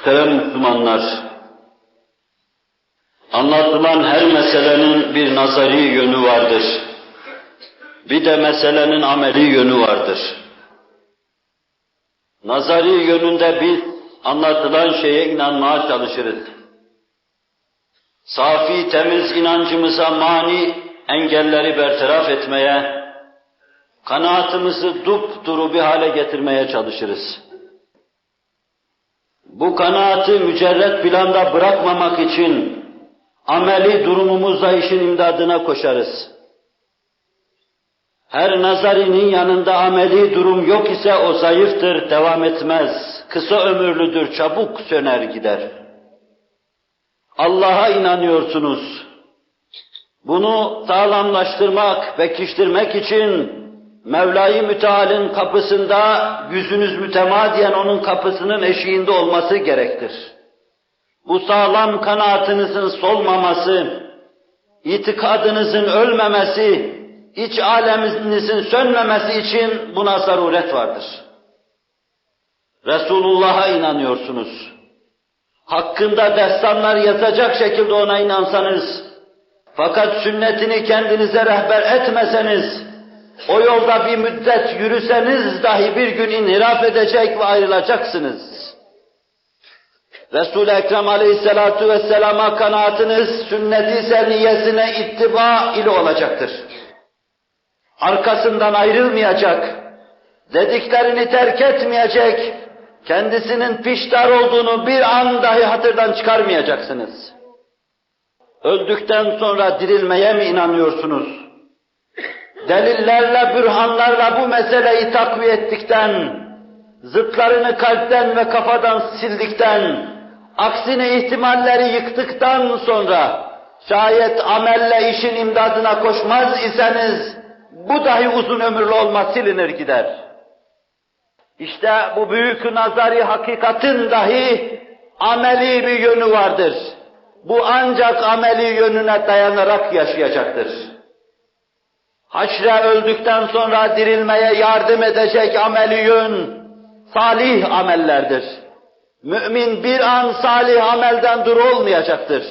Muhterem Müslümanlar, anlatılan her meselenin bir nazari yönü vardır. Bir de meselenin ameli yönü vardır. Nazari yönünde biz anlatılan şeye inanmaya çalışırız. Safi, temiz inancımıza mani engelleri bertaraf etmeye, kanaatımızı dupduru bir hale getirmeye çalışırız. Bu kanaati mücerret planda bırakmamak için ameli durumumuzda işin imdadına koşarız. Her nazarinin yanında ameli durum yok ise o zayıftır, devam etmez. Kısa ömürlüdür, çabuk söner gider. Allah'a inanıyorsunuz. Bunu sağlamlaştırmak, pekiştirmek için Mevla-i Müteal'in kapısında yüzünüz mütemadiyen onun kapısının eşiğinde olması gerektir. Bu sağlam kanaatinizin solmaması, itikadınızın ölmemesi, iç aleminizin sönmemesi için buna zaruret vardır. Resulullah'a inanıyorsunuz. Hakkında destanlar yazacak şekilde ona inansanız, fakat sünnetini kendinize rehber etmeseniz, o yolda bir müddet yürüseniz dahi bir gün inhiraf edecek ve ayrılacaksınız. Resul-i Ekrem aleyhissalatu vesselama kanaatiniz sünnet-i seniyesine ittiba ile olacaktır. Arkasından ayrılmayacak, dediklerini terk etmeyecek, kendisinin piştar olduğunu bir an dahi hatırdan çıkarmayacaksınız. Öldükten sonra dirilmeye mi inanıyorsunuz? Delillerle, bürhanlarla bu meseleyi takviye ettikten, zıtlarını kalpten ve kafadan sildikten, aksine ihtimalleri yıktıktan sonra, şayet amelle işin imdadına koşmaz iseniz, bu dahi uzun ömürlü olmaz, silinir gider. İşte bu büyük nazari hakikatin dahi ameli bir yönü vardır. Bu ancak ameli yönüne dayanarak yaşayacaktır haşre öldükten sonra dirilmeye yardım edecek ameli yön, salih amellerdir. Mümin bir an salih amelden dur olmayacaktır.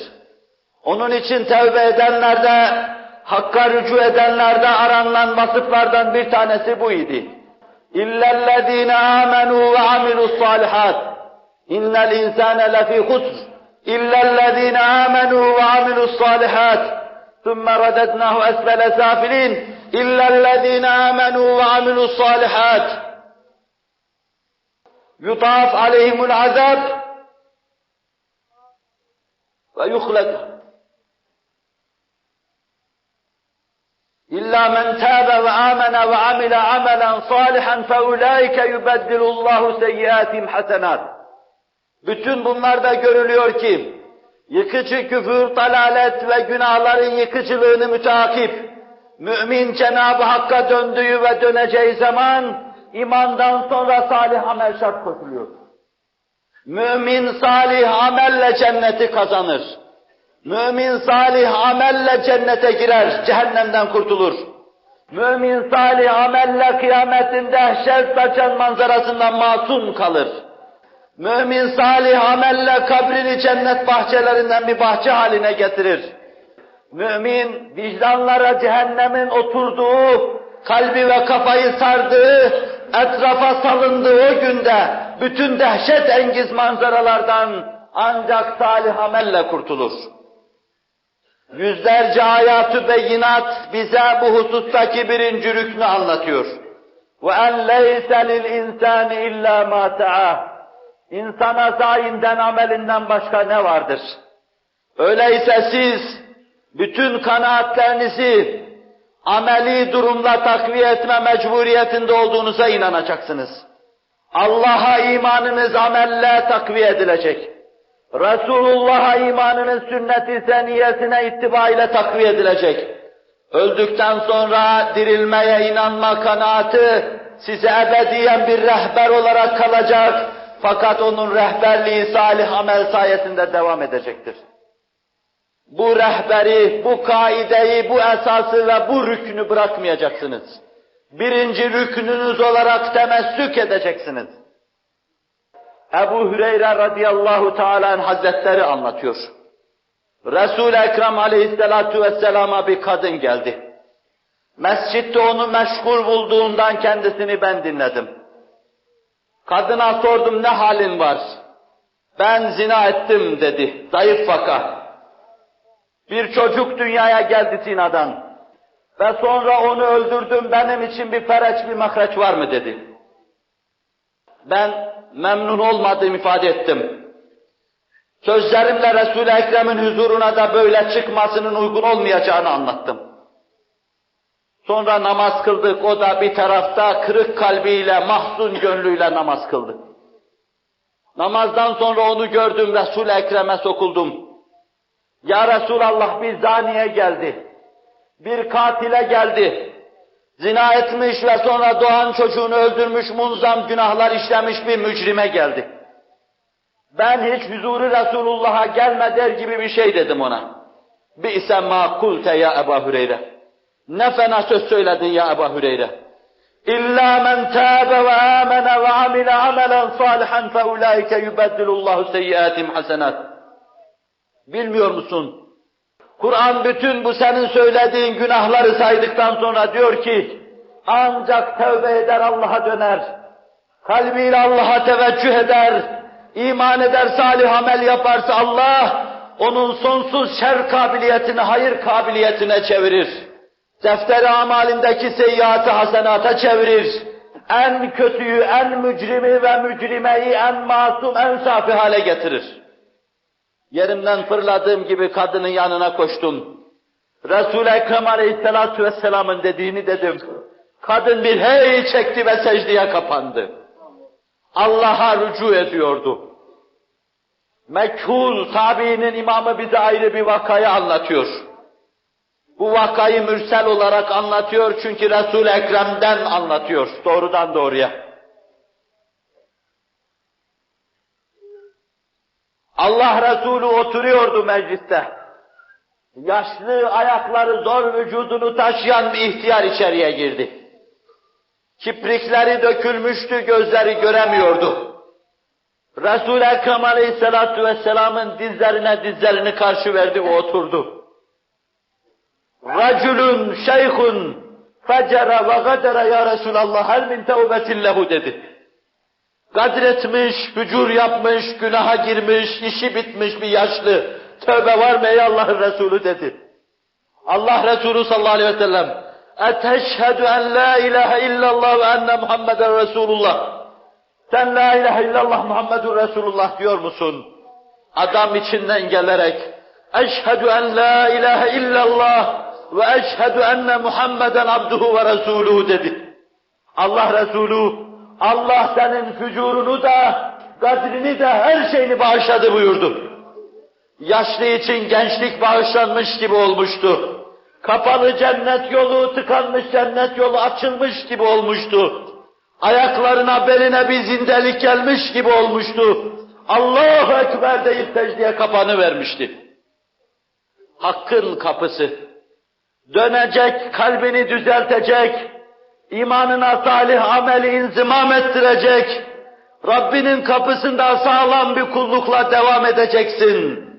Onun için tevbe edenlerde, Hakk'a rücu edenlerde aranılan vasıflardan bir tanesi bu idi. İllellezîne âmenû ve amilu's-sâlihât. İnnel insâne lefî husr. İllellezîne âmenû ve amilu's-sâlihât. ثم رددناه أسفل سافلين إلا الذين آمنوا وعملوا الصالحات يطاف عليهم العذاب ويخلد إلا من تاب وآمن وعمل عملا صالحا فأولئك يبدل الله سيئاتهم حسنات Bütün bunlarda görülüyor ki yıkıcı küfür, dalalet ve günahların yıkıcılığını müteakip, mümin Cenab-ı Hakk'a döndüğü ve döneceği zaman, imandan sonra salih amel şart koşuluyor. Mümin salih amelle cenneti kazanır. Mümin salih amelle cennete girer, cehennemden kurtulur. Mümin salih amelle kıyametin dehşet saçan manzarasından masum kalır. Mümin salih amelle kabrini cennet bahçelerinden bir bahçe haline getirir. Mümin vicdanlara cehennemin oturduğu, kalbi ve kafayı sardığı, etrafa salındığı o günde bütün dehşet engiz manzaralardan ancak salih amelle kurtulur. Yüzlerce ayatü beyinat bize bu husustaki birinci rüknü anlatıyor. Ve en leyse lil insani illa ma. İnsana zayinden amelinden başka ne vardır? Öyleyse siz bütün kanaatlerinizi ameli durumla takviye etme mecburiyetinde olduğunuza inanacaksınız. Allah'a imanınız amelle takviye edilecek. Resulullah'a imanınız sünnet-i seniyesine ittiba ile takviye edilecek. Öldükten sonra dirilmeye inanma kanaati size ebediyen bir rehber olarak kalacak fakat onun rehberliği salih amel sayesinde devam edecektir. Bu rehberi, bu kaideyi, bu esası ve bu rüknü bırakmayacaksınız. Birinci rüknünüz olarak temessük edeceksiniz. Ebu Hüreyre radıyallahu teala hazretleri anlatıyor. Resul-i Ekrem aleyhissalatu vesselama bir kadın geldi. Mescitte onu meşgul bulduğundan kendisini ben dinledim. Kadına sordum ne halin var? Ben zina ettim dedi. Zayıf vaka. Bir çocuk dünyaya geldi zinadan. Ve sonra onu öldürdüm, benim için bir fereç, bir mahreç var mı dedi. Ben memnun olmadığımı ifade ettim. Sözlerimle Resul-i Ekrem'in huzuruna da böyle çıkmasının uygun olmayacağını anlattım. Sonra namaz kıldık, o da bir tarafta kırık kalbiyle, mahzun gönlüyle namaz kıldı. Namazdan sonra onu gördüm, Resul-i Ekrem'e sokuldum. Ya Resulallah bir zaniye geldi, bir katile geldi, zina etmiş ve sonra doğan çocuğunu öldürmüş, munzam günahlar işlemiş bir mücrime geldi. Ben hiç huzuru Resulullah'a gelme der gibi bir şey dedim ona. Bi'se ma kulte ya Ebu Hüreyre. Ne fena söz söyledin ya Ebu Hüreyre. İlla men tâbe ve âmene ve amile amelen salihan fe ulaike yubeddilullahu seyyiatim hasenat. Bilmiyor musun? Kur'an bütün bu senin söylediğin günahları saydıktan sonra diyor ki, ancak tövbe eder Allah'a döner, kalbiyle Allah'a teveccüh eder, iman eder, salih amel yaparsa Allah, onun sonsuz şer kabiliyetini hayır kabiliyetine çevirir defteri amalindeki seyyiatı hasenata çevirir. En kötüyü, en mücrimi ve mücrimeyi en masum, en safi hale getirir. Yerimden fırladığım gibi kadının yanına koştum. Resul-i Ekrem Aleyhisselatü Vesselam'ın dediğini dedim. Kadın bir hey çekti ve secdeye kapandı. Allah'a rücu ediyordu. Mekhul tabiinin imamı bize ayrı bir vakayı anlatıyor. Bu vakayı mürsel olarak anlatıyor çünkü Resul-i Ekrem'den anlatıyor doğrudan doğruya. Allah Resulü oturuyordu mecliste. Yaşlı ayakları zor vücudunu taşıyan bir ihtiyar içeriye girdi. Kiprikleri dökülmüştü, gözleri göremiyordu. Resul-i Ekrem Aleyhisselatü Vesselam'ın dizlerine dizlerini karşı verdi ve oturdu. Raculun şeyhun fecere ve gadere ya Resulallah hel min tevbetin lehu dedi. Kadretmiş, fücur yapmış, günaha girmiş, işi bitmiş bir yaşlı. Tövbe var mı ey Allah'ın Resulü dedi. Allah Resulü sallallahu aleyhi ve sellem Eteşhedü en la ilahe illallah ve enne Muhammeden Resulullah. Sen la ilahe illallah Muhammedun Resulullah diyor musun? Adam içinden gelerek Eşhedü en la ilahe illallah ve eşhedü enne Muhammeden abduhu ve resuluhu dedi. Allah Resulü, Allah senin fücurunu da, kadrini de her şeyini bağışladı buyurdu. Yaşlı için gençlik bağışlanmış gibi olmuştu. Kapalı cennet yolu, tıkanmış cennet yolu açılmış gibi olmuştu. Ayaklarına, beline bir zindelik gelmiş gibi olmuştu. Allahu Ekber deyip secdeye kapanı vermişti. Hakkın kapısı, dönecek, kalbini düzeltecek, imanına salih ameli inzimam ettirecek, Rabbinin kapısında sağlam bir kullukla devam edeceksin.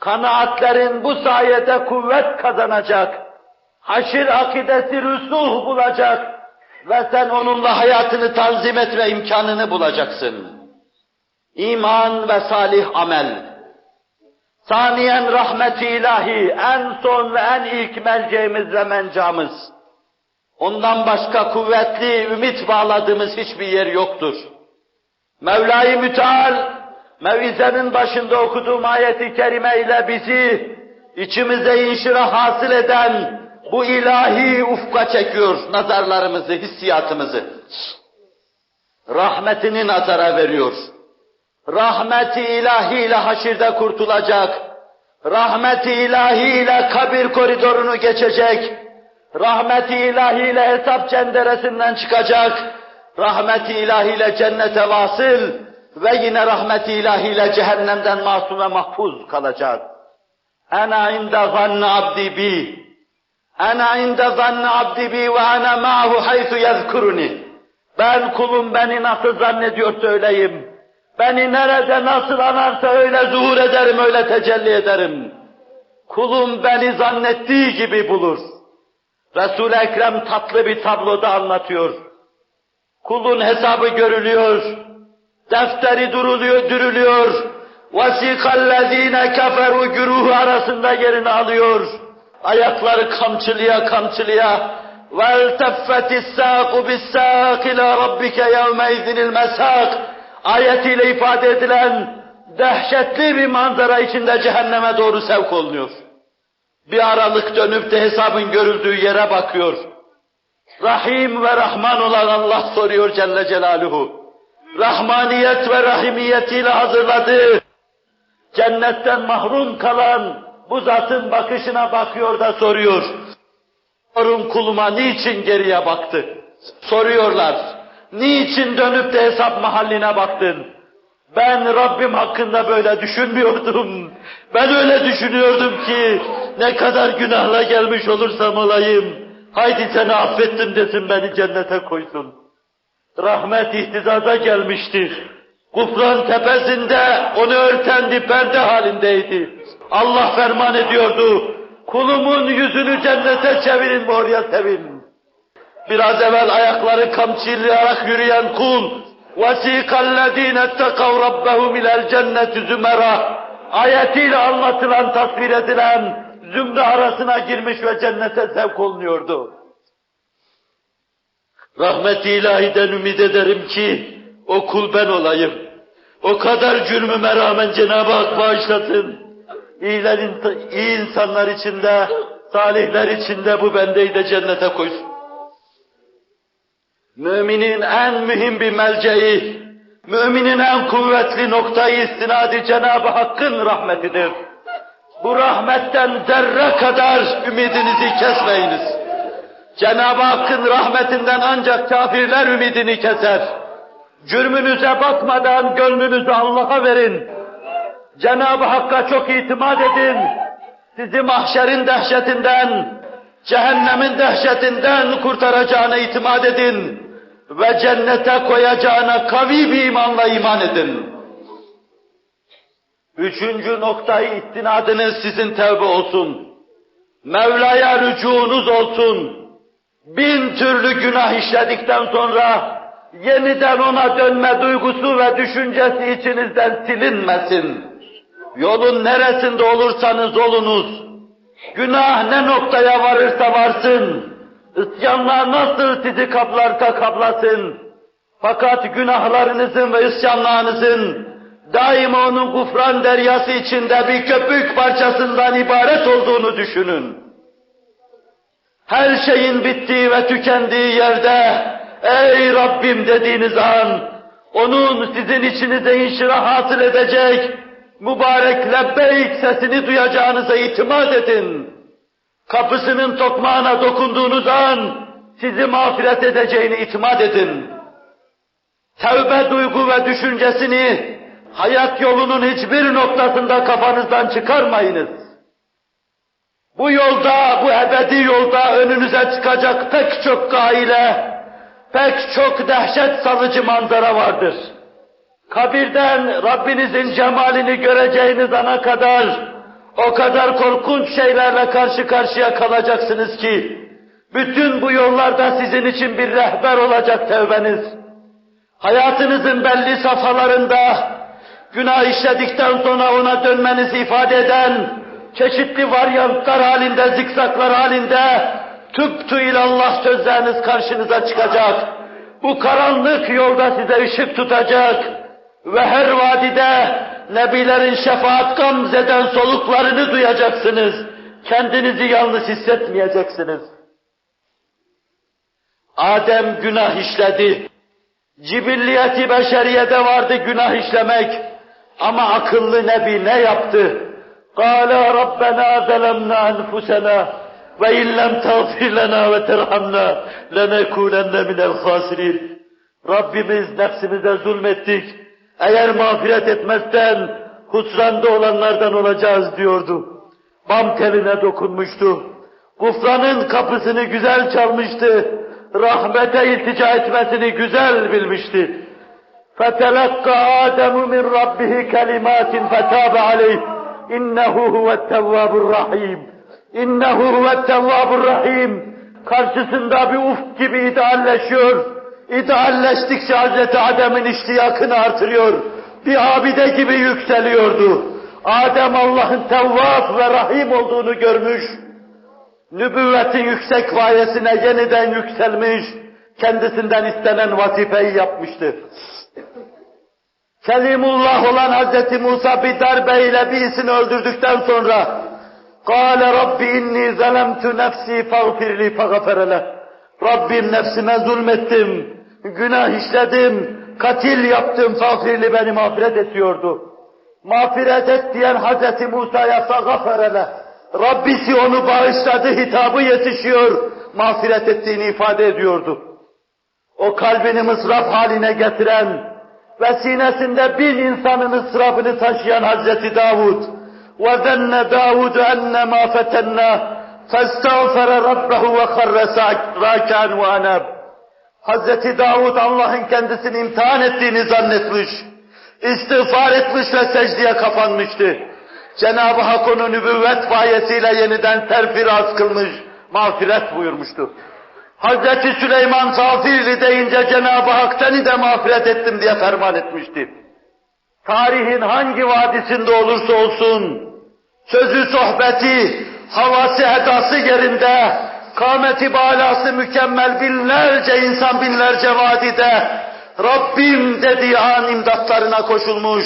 Kanaatlerin bu sayede kuvvet kazanacak, haşir akidesi rüsuh bulacak ve sen onunla hayatını tanzim etme imkanını bulacaksın. İman ve salih amel, Saniyen rahmeti ilahi, en son ve en ilk merceğimiz ve mencamız. Ondan başka kuvvetli, ümit bağladığımız hiçbir yer yoktur. Mevla-i Müteal, mevizenin başında okuduğum ayeti kerime ile bizi, içimize inşirah hasıl eden bu ilahi ufka çekiyor nazarlarımızı, hissiyatımızı. Rahmetini nazara veriyor rahmeti ilahiyle haşirde kurtulacak, rahmeti ilahiyle kabir koridorunu geçecek, rahmeti ilahiyle hesap cenderesinden çıkacak, rahmeti ilahiyle cennete vasıl ve yine rahmeti ilahiyle cehennemden masum ve mahfuz kalacak. Ana inde zanne abdi bi. Ana inde zanne abdi bi ve ana ma'hu haythu yezkuruni. Ben kulum beni nasıl zannediyor söyleyeyim. Beni nerede nasıl anarsa öyle zuhur ederim, öyle tecelli ederim. Kulum beni zannettiği gibi bulur. Resul-i Ekrem tatlı bir tabloda anlatıyor. Kulun hesabı görülüyor, defteri duruluyor, dürülüyor. وَسِقَ الَّذ۪ينَ كَفَرُوا güruhu arasında yerini alıyor. Ayakları kamçılıya kamçılıya وَالْتَفَّتِ السَّاقُ بِالسَّاقِ لَا رَبِّكَ يَوْمَيْذٍ الْمَسَاقِ ayetiyle ifade edilen dehşetli bir manzara içinde cehenneme doğru sevk olunuyor. Bir aralık dönüp de hesabın görüldüğü yere bakıyor. Rahim ve Rahman olan Allah soruyor Celle Celaluhu. Rahmaniyet ve rahimiyetiyle hazırladığı, cennetten mahrum kalan bu zatın bakışına bakıyor da soruyor. Sorun kuluma niçin geriye baktı? Soruyorlar. Niçin dönüp de hesap mahalline baktın? Ben Rabbim hakkında böyle düşünmüyordum. Ben öyle düşünüyordum ki ne kadar günahla gelmiş olursam olayım. Haydi seni affettim desin beni cennete koysun. Rahmet ihtizaza gelmiştir. Kufran tepesinde onu örten bir perde halindeydi. Allah ferman ediyordu. Kulumun yüzünü cennete çevirin ve oraya sevin. Biraz evvel ayakları kamçılayarak yürüyen kul, وَسِيقَ الَّذ۪ينَ اتَّقَوْ رَبَّهُمْ اِلَى الْجَنَّةِ زُمَرًا ayetiyle anlatılan, tasvir edilen zümre arasına girmiş ve cennete sevk olunuyordu. Rahmet-i ilahiden ümit ederim ki o kul ben olayım. O kadar cürmüme rağmen Cenab-ı Hak bağışlasın. İyilerin, iyi insanlar içinde, salihler içinde bu bendeyi de cennete koysun. Müminin en mühim bir melceği, müminin en kuvvetli noktayı istinadi Cenab-ı Hakk'ın rahmetidir. Bu rahmetten zerre kadar ümidinizi kesmeyiniz. Cenab-ı Hakk'ın rahmetinden ancak kafirler ümidini keser. Cürmünüze bakmadan gönlünüzü Allah'a verin. Cenab-ı Hakk'a çok itimat edin. Sizi mahşerin dehşetinden, cehennemin dehşetinden kurtaracağına itimat edin. Ve cennete koyacağına kavi bir imanla iman edin. Üçüncü noktayı istinadınız sizin tevbe olsun. Mevla'ya rücuğunuz olsun. Bin türlü günah işledikten sonra yeniden ona dönme duygusu ve düşüncesi içinizden silinmesin. Yolun neresinde olursanız olunuz, günah ne noktaya varırsa varsın, isyanlar nasıl sizi kaplarsa kaplasın, fakat günahlarınızın ve isyanlarınızın daima onun kufran deryası içinde bir köpük parçasından ibaret olduğunu düşünün. Her şeyin bittiği ve tükendiği yerde, ey Rabbim dediğiniz an, onun sizin içinize inşirah hasıl edecek, mübarek lebbeyk sesini duyacağınıza itimat edin. Kapısının tokmağına dokunduğunuz an, sizi mağfiret edeceğini itimat edin. Tevbe duygu ve düşüncesini, hayat yolunun hiçbir noktasında kafanızdan çıkarmayınız. Bu yolda, bu ebedi yolda önünüze çıkacak pek çok gaile, pek çok dehşet salıcı manzara vardır. Kabirden Rabbinizin cemalini göreceğiniz ana kadar, o kadar korkunç şeylerle karşı karşıya kalacaksınız ki, bütün bu yollarda sizin için bir rehber olacak tevbeniz. Hayatınızın belli safhalarında, günah işledikten sonra ona dönmenizi ifade eden, çeşitli varyantlar halinde, zikzaklar halinde, tüptü ilallah sözleriniz karşınıza çıkacak. Bu karanlık yolda size ışık tutacak ve her vadide Nebilerin şefaat gamzeden soluklarını duyacaksınız. Kendinizi yalnız hissetmeyeceksiniz. Adem günah işledi. Cibilliyeti beşeriyede vardı günah işlemek. Ama akıllı Nebi ne yaptı? قَالَ رَبَّنَا ظَلَمْنَا أَنفُسَنَا وَاِنْ لَمْ تَغْفِرْ لَنَا وَتَرْحَمْنَا لَنَكُونَنَّ مِنَ الْخَاسِرِينَ Rabbimiz nefsimize zulmettik. Eğer mağfiret etmezsen husranda olanlardan olacağız diyordu. Bam teline dokunmuştu. Gufranın kapısını güzel çalmıştı. Rahmete iltica etmesini güzel bilmişti. فتلقى آدم من ربه كلمات فتاب عليه إنه هو التواب الرحيم إنه هو التواب الرحيم karşısında bir ufk gibi idealleşiyor. İdealleştikçe Hazreti Adem'in iştiyakını artırıyor. Bir abide gibi yükseliyordu. Adem Allah'ın Tevvab ve Rahim olduğunu görmüş. Nübüvvetin yüksek gayesine yeniden yükselmiş. Kendisinden istenen vazifeyi yapmıştı. Kelimullah olan Hz. Musa bir darbeyle birisini öldürdükten sonra قال Rabbi inni zalemtu nefsi fagfir li fagfere leh. Rabbim nefsime zulmettim, günah işledim, katil yaptım, fagfirli beni mağfiret ediyordu. Mağfiret et diyen Hz. Musa'ya fagfere leh. Rabbisi onu bağışladı, hitabı yetişiyor, mağfiret ettiğini ifade ediyordu. O kalbini mısraf haline getiren ve sinesinde bin insanın ısrafını taşıyan Hazreti Davud, وَذَنَّ دَاوُدُ أَنَّمَا فَتَنَّا فَاسْتَغْفَرَ رَبَّهُ وَخَرَّ رَاكًا وَأَنَابٍ Hazreti Davud Allah'ın kendisini imtihan ettiğini zannetmiş, istiğfar etmiş ve secdeye kapanmıştı. Cenab-ı Hak onu nübüvvet bayesiyle yeniden terfiraz kılmış, mağfiret buyurmuştu. Hazreti Süleyman Zafirli deyince Cenab-ı Hak seni de mağfiret ettim diye ferman etmişti. Tarihin hangi vadisinde olursa olsun, sözü sohbeti, havası edası yerinde, kâmeti balası mükemmel binlerce insan binlerce vadide, Rabbim dediği an imdatlarına koşulmuş,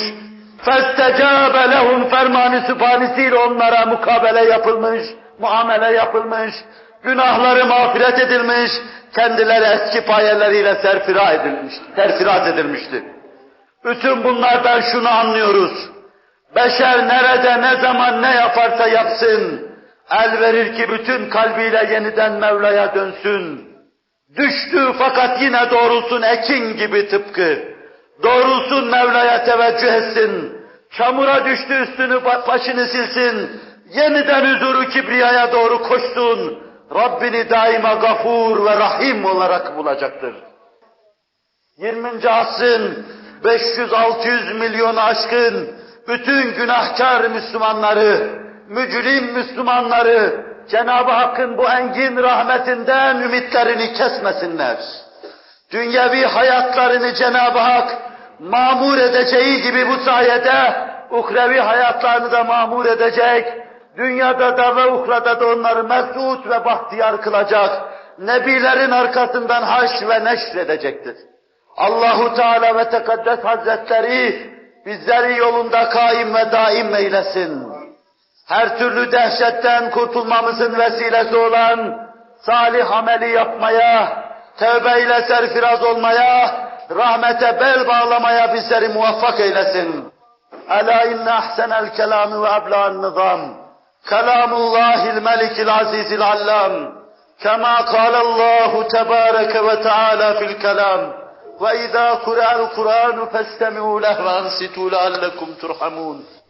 فَاسْتَجَابَ لَهُمْ fermanı sübhanesiyle onlara mukabele yapılmış, muamele yapılmış, günahları mağfiret edilmiş, kendileri eski payeleriyle serfira edilmiş, terfiraz edilmişti. Bütün bunlardan şunu anlıyoruz. Beşer nerede, ne zaman, ne yaparsa yapsın, el verir ki bütün kalbiyle yeniden Mevla'ya dönsün. Düştü fakat yine doğrulsun ekin gibi tıpkı. Doğrulsun Mevla'ya teveccüh etsin. Çamura düştü üstünü başını silsin. Yeniden huzuru kibriyaya doğru koşsun. Rabbini daima gafur ve rahim olarak bulacaktır. 20. asrın 500-600 milyon aşkın bütün günahkar Müslümanları, mücrim Müslümanları Cenab-ı Hakk'ın bu engin rahmetinden ümitlerini kesmesinler. Dünyevi hayatlarını Cenab-ı Hak mamur edeceği gibi bu sayede uhrevi hayatlarını da mamur edecek, dünyada da ve uhrada da onları mesut ve bahtiyar kılacak, nebilerin arkasından haş ve neşr edecektir. Allahu Teala ve Tekaddes Hazretleri bizleri yolunda kaim ve daim eylesin her türlü dehşetten kurtulmamızın vesilesi olan salih ameli yapmaya, tövbeyle serfiraz olmaya, rahmete bel bağlamaya bizleri muvaffak eylesin. Ela inne ahsenel kelami ve ebla'n nizam. Kelamullahil melikil azizil allam. Kema kalallahu tebareke ve teala fil kelam. Ve izâ kura'l Kur'an festemi'û leh ve ansitu leallekum turhamun.